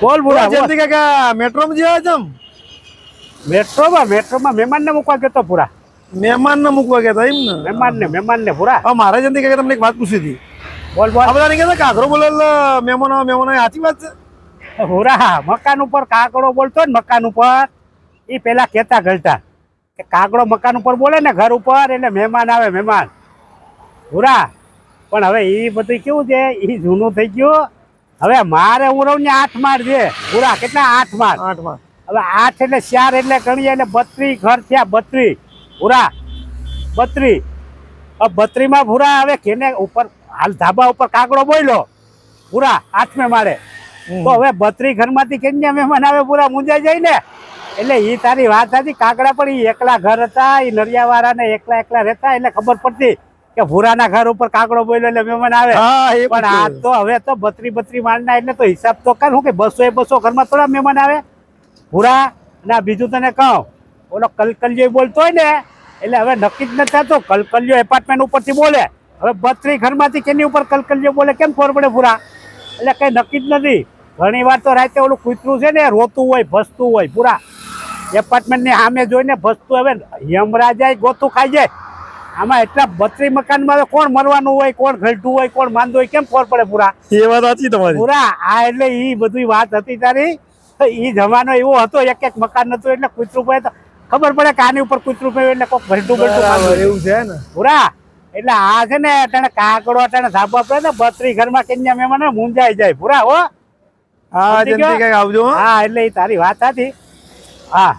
બોલ બોલા જલ્દી કાકા મેટ્રોમાં જેવા છે મેટ્રોમાં મેટ્રોમાં મહેમાનને મૂકવા ગયો પૂરા. મહેમાન ને મૂકવા ગયા એમ ને? મહેમાનને મહેમાનને પૂરા. હવે મારે જલ્દી કાકા તમને એક વાત પૂછી હતી. બોલ બોલ. આ બધા નહીં કહેતા કાકરો બોલે એટલે મહેમાનો મહેમાનો સાચી વાત છે? પૂરા મકાન ઉપર કાકડો બોલતો ને મકાન ઉપર એ પેલા કહેતા ગળતા કે કાગડો મકાન ઉપર બોલે ને ઘર ઉપર એટલે મહેમાન આવે મહેમાન. પૂરા. પણ હવે એ બધું કેવું છે? એ જૂનું થઈ ગયું. હવે મારે ઉરવ ને આઠ માળ છે. પૂરા કેટલા? આઠ માળ. આઠમાં હવે આઠ એટલે ચાર એટલે ગણીએ એટલે બત્રી ઘર થયા બત્રી પૂરા બત્રી બત્રીમાં પૂરા હવે કેને ઉપર હાલ ધાબા ઉપર કાગડો બોલ્યો પૂરા આઠમે માળે. તો હવે બત્રી ઘરમાંથી કેન્યા મહેમાન આવે? પૂરા મુંજાઈ જાય ને. એટલે એ તારી વાત હતી કાગડા પણ એ એકલા ઘર હતા એ નરિયાવાળા ને એકલા એકલા રહેતા એટલે ખબર પડતી. કે ભૂરાના ઘર ઉપર કાકડો બોલ્યો એટલે મહેમાન આવે. હા પણ આ તો હવે તો બત્રી બત્રી માળના એટલે તો હિસાબ તો કર હું કે બસો એ બસો ઘરમાં થોડા મહેમાન આવે. ભૂરા ના બીજું તને કહું ઓલો કલકલિયો બોલતો હોય ને એટલે હવે નક્કી જ નથી થતું કલકલિયો એપાર્ટમેન્ટ ઉપરથી બોલે. હવે બત્રી ઘરમાંથી કેની ઉપર કલકલિયો બોલે? કેમ ખબર પડે ભૂરા? એટલે કઈ નક્કી જ નથી. ઘણી વાર તો રાતે ઓલું કૂતરું છે ને રોતું હોય ભસતું હોય પૂરા એપાર્ટમેન્ટની સામે જોઈને ભસતું હવે યમરાજા ગોતું ખાઈ જાય. આમાં એટલા બત્રી મકાનમાં તો કોણ મરવાનું હોય કોણ ઘલતું હોય કોણ માંદું હોય કેમ ખબર પડે પૂરા? એ વાત સાચી તમારી. પૂરા આ એટલે એ બધી વાત હતી તારી. તો ઈ જમાનો એવો હતો એક એક મકાન નતું એટલે કૂતરું પડે તો ખબર પડે કે આની ઉપર કૂતરું પડ્યું એટલે કોક ભરતું ભરતું એવું છે ને? પૂરા એટલે આ છે ને તેને કાકડો તેને ધાબા પડે ને બત્રી ઘરમાં કેન્યા મહેમાન મુંજાઈ જાય. પૂરા હો? હા? આવજો હા. એટલે એ તારી વાત હતી હા.